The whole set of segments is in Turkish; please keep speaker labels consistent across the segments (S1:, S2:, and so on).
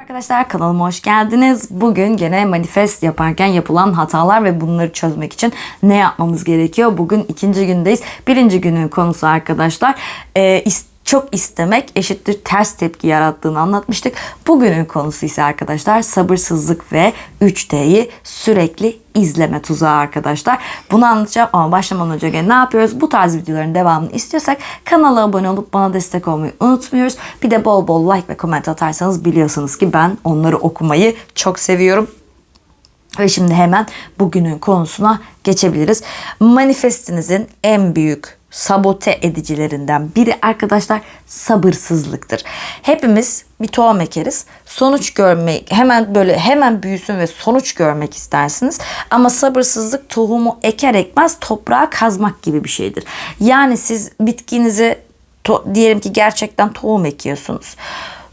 S1: Arkadaşlar kanalıma hoş geldiniz. Bugün gene manifest yaparken yapılan hatalar ve bunları çözmek için ne yapmamız gerekiyor? Bugün ikinci gündeyiz. Birinci günün konusu arkadaşlar e, is- çok istemek eşittir ters tepki yarattığını anlatmıştık. Bugünün konusu ise arkadaşlar sabırsızlık ve 3D'yi sürekli izleme tuzağı arkadaşlar. Bunu anlatacağım ama başlamadan önce ne yapıyoruz? Bu tarz videoların devamını istiyorsak kanala abone olup bana destek olmayı unutmuyoruz. Bir de bol bol like ve comment atarsanız biliyorsunuz ki ben onları okumayı çok seviyorum. Ve şimdi hemen bugünün konusuna geçebiliriz. Manifestinizin en büyük sabote edicilerinden biri arkadaşlar sabırsızlıktır. Hepimiz bir tohum ekeriz. Sonuç görmek hemen böyle hemen büyüsün ve sonuç görmek istersiniz. Ama sabırsızlık tohumu eker ekmez toprağa kazmak gibi bir şeydir. Yani siz bitkinizi to- diyelim ki gerçekten tohum ekiyorsunuz.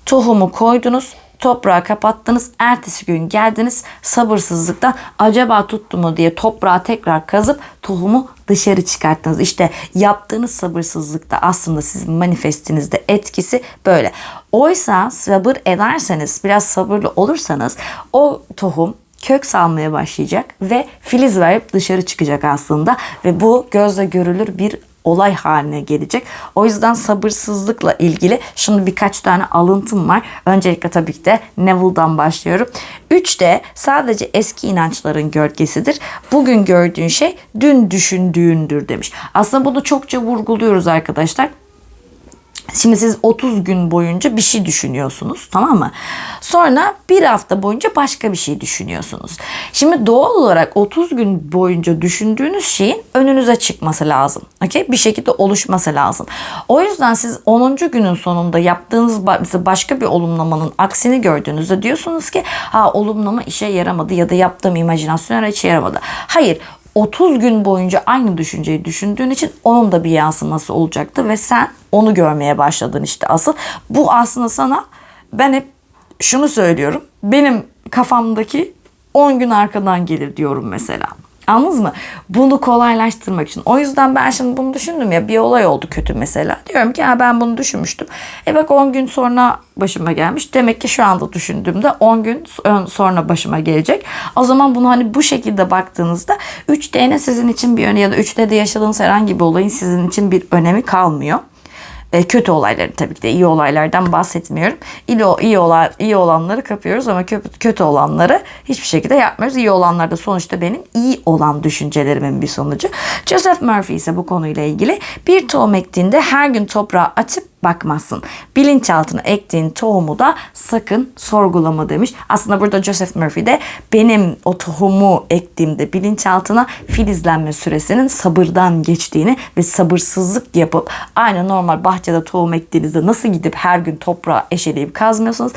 S1: Tohumu koydunuz toprağa kapattınız. Ertesi gün geldiniz sabırsızlıktan acaba tuttu mu diye toprağa tekrar kazıp tohumu dışarı çıkarttınız. İşte yaptığınız sabırsızlıkta aslında sizin manifestinizde etkisi böyle. Oysa sabır ederseniz biraz sabırlı olursanız o tohum kök salmaya başlayacak ve filiz verip dışarı çıkacak aslında ve bu gözle görülür bir olay haline gelecek. O yüzden sabırsızlıkla ilgili şimdi birkaç tane alıntım var. Öncelikle tabii ki de Neville'dan başlıyorum. 3 de sadece eski inançların gölgesidir. Bugün gördüğün şey dün düşündüğündür demiş. Aslında bunu çokça vurguluyoruz arkadaşlar. Şimdi siz 30 gün boyunca bir şey düşünüyorsunuz tamam mı? Sonra bir hafta boyunca başka bir şey düşünüyorsunuz. Şimdi doğal olarak 30 gün boyunca düşündüğünüz şeyin önünüze çıkması lazım. Okay? Bir şekilde oluşması lazım. O yüzden siz 10. günün sonunda yaptığınız başka bir olumlamanın aksini gördüğünüzde diyorsunuz ki ha olumlama işe yaramadı ya da yaptığım imajinasyon işe yaramadı. Hayır 30 gün boyunca aynı düşünceyi düşündüğün için onun da bir yansıması olacaktı ve sen onu görmeye başladın işte asıl. Bu aslında sana ben hep şunu söylüyorum. Benim kafamdaki 10 gün arkadan gelir diyorum mesela. Anladınız mı? Bunu kolaylaştırmak için. O yüzden ben şimdi bunu düşündüm ya bir olay oldu kötü mesela. Diyorum ki ha ben bunu düşünmüştüm. E bak 10 gün sonra başıma gelmiş. Demek ki şu anda düşündüğümde 10 gün sonra başıma gelecek. O zaman bunu hani bu şekilde baktığınızda 3D'nin sizin için bir önemi ya da 3D'de yaşadığınız herhangi bir olayın sizin için bir önemi kalmıyor. E, kötü olayları tabii ki de iyi olaylardan bahsetmiyorum. İyi, iyi, olay, iyi olanları kapıyoruz ama kötü, olanları hiçbir şekilde yapmıyoruz. İyi olanlar da sonuçta benim iyi olan düşüncelerimin bir sonucu. Joseph Murphy ise bu konuyla ilgili bir tohum ektiğinde her gün toprağa açıp bakmazsın. Bilinçaltına ektiğin tohumu da sakın sorgulama demiş. Aslında burada Joseph Murphy de benim o tohumu ektiğimde bilinçaltına filizlenme süresinin sabırdan geçtiğini ve sabırsızlık yapıp aynı normal bahçede tohum ektiğinizde nasıl gidip her gün toprağa eşeleyip kazmıyorsunuz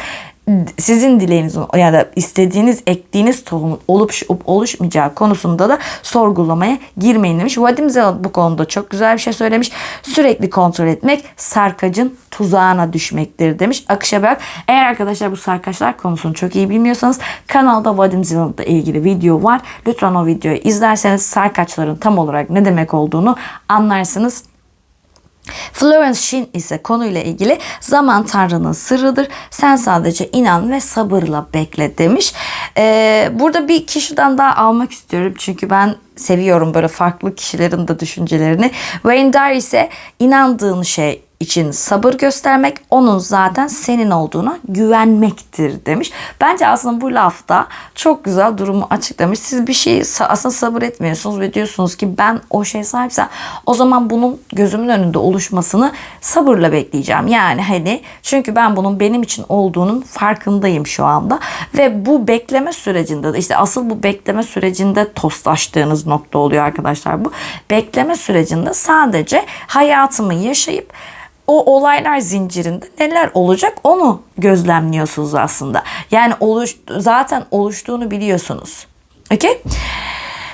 S1: sizin dileğinizin ya da istediğiniz ektiğiniz tohumun olup oluşmayacağı konusunda da sorgulamaya girmeyin demiş. Vadim Zeland bu konuda çok güzel bir şey söylemiş. Sürekli kontrol etmek sarkacın tuzağına düşmektir demiş. Akışa bırak. Eğer arkadaşlar bu sarkaçlar konusunu çok iyi bilmiyorsanız kanalda Vadim Zeland'la ilgili video var. Lütfen o videoyu izlerseniz sarkaçların tam olarak ne demek olduğunu anlarsınız. Florence Sheen ise konuyla ilgili zaman Tanrı'nın sırrıdır. Sen sadece inan ve sabırla bekle demiş. Ee, burada bir kişiden daha almak istiyorum. Çünkü ben seviyorum böyle farklı kişilerin de düşüncelerini. Wayne Dyer ise inandığın şey için sabır göstermek onun zaten senin olduğuna güvenmektir demiş. Bence aslında bu lafta çok güzel durumu açıklamış. Siz bir şey aslında sabır etmiyorsunuz ve diyorsunuz ki ben o şey sahipsem o zaman bunun gözümün önünde oluşmasını sabırla bekleyeceğim. Yani hani çünkü ben bunun benim için olduğunun farkındayım şu anda ve bu bekleme sürecinde de işte asıl bu bekleme sürecinde tostlaştığınız nokta oluyor arkadaşlar bu. Bekleme sürecinde sadece hayatımı yaşayıp o olaylar zincirinde neler olacak onu gözlemliyorsunuz aslında. Yani oluş, zaten oluştuğunu biliyorsunuz. Okey?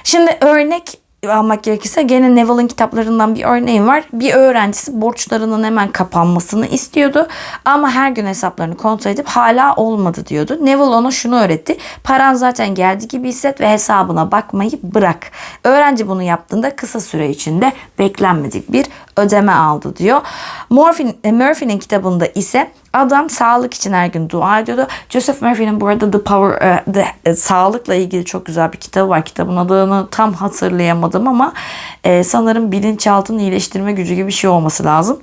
S1: Şimdi örnek almak gerekirse gene Neville'ın kitaplarından bir örneğim var. Bir öğrencisi borçlarının hemen kapanmasını istiyordu. Ama her gün hesaplarını kontrol edip hala olmadı diyordu. Neville ona şunu öğretti. Paran zaten geldi gibi hisset ve hesabına bakmayı bırak. Öğrenci bunu yaptığında kısa süre içinde beklenmedik bir ödeme aldı diyor. E, Murphy'nin kitabında ise adam sağlık için her gün dua ediyordu. Joseph Murphy'nin bu arada The Power, e, the, e, sağlıkla ilgili çok güzel bir kitabı var. Kitabın adını tam hatırlayamadım ama e, sanırım bilinçaltını iyileştirme gücü gibi bir şey olması lazım.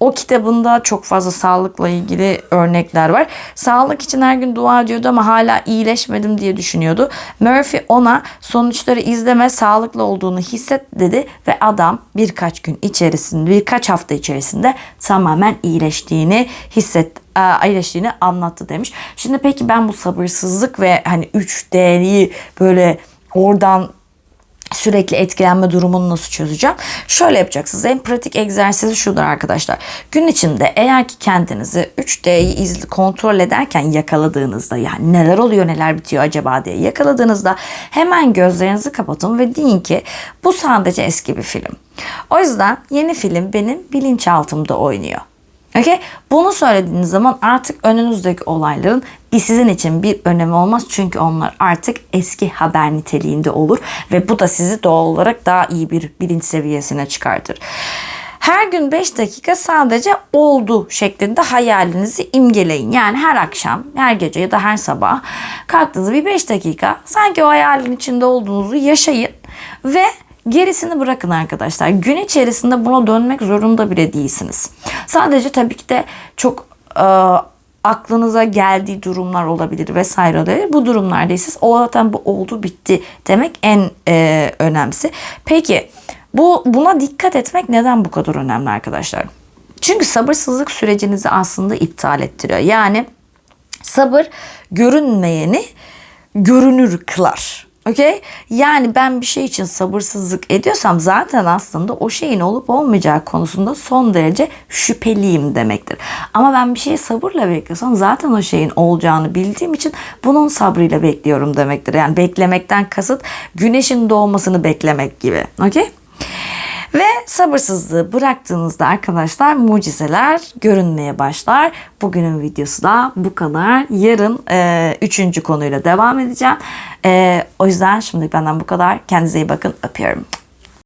S1: O kitabında çok fazla sağlıkla ilgili örnekler var. Sağlık için her gün dua ediyordu ama hala iyileşmedim diye düşünüyordu. Murphy ona sonuçları izleme sağlıklı olduğunu hisset dedi ve adam birkaç gün içerisinde birkaç hafta içerisinde tamamen iyileştiğini hissetti e, iyileştiğini anlattı demiş. Şimdi peki ben bu sabırsızlık ve hani 3D'yi böyle oradan sürekli etkilenme durumunu nasıl çözeceğim? Şöyle yapacaksınız. En pratik egzersizi şudur arkadaşlar. Gün içinde eğer ki kendinizi 3D'yi izli kontrol ederken yakaladığınızda yani neler oluyor neler bitiyor acaba diye yakaladığınızda hemen gözlerinizi kapatın ve deyin ki bu sadece eski bir film. O yüzden yeni film benim bilinçaltımda oynuyor. Okay? Bunu söylediğiniz zaman artık önünüzdeki olayların sizin için bir önemi olmaz. Çünkü onlar artık eski haber niteliğinde olur. Ve bu da sizi doğal olarak daha iyi bir bilinç seviyesine çıkartır. Her gün 5 dakika sadece oldu şeklinde hayalinizi imgeleyin. Yani her akşam, her gece ya da her sabah kalktığınızda bir 5 dakika sanki o hayalin içinde olduğunuzu yaşayın ve Gerisini bırakın arkadaşlar. Gün içerisinde buna dönmek zorunda bile değilsiniz. Sadece tabii ki de çok e, aklınıza geldiği durumlar olabilir vesaire olabilir. Bu durumlarda ise o zaten bu oldu bitti demek en e, önemlisi. Peki bu buna dikkat etmek neden bu kadar önemli arkadaşlar? Çünkü sabırsızlık sürecinizi aslında iptal ettiriyor. Yani sabır görünmeyeni görünür kılar. Okey? Yani ben bir şey için sabırsızlık ediyorsam zaten aslında o şeyin olup olmayacağı konusunda son derece şüpheliyim demektir. Ama ben bir şeyi sabırla bekliyorsam zaten o şeyin olacağını bildiğim için bunun sabrıyla bekliyorum demektir. Yani beklemekten kasıt güneşin doğmasını beklemek gibi. Okey? Ve sabırsızlığı bıraktığınızda arkadaşlar mucizeler görünmeye başlar. Bugünün videosu da bu kadar. Yarın e, üçüncü konuyla devam edeceğim. E, o yüzden şimdi benden bu kadar. Kendinize iyi bakın. Öpüyorum.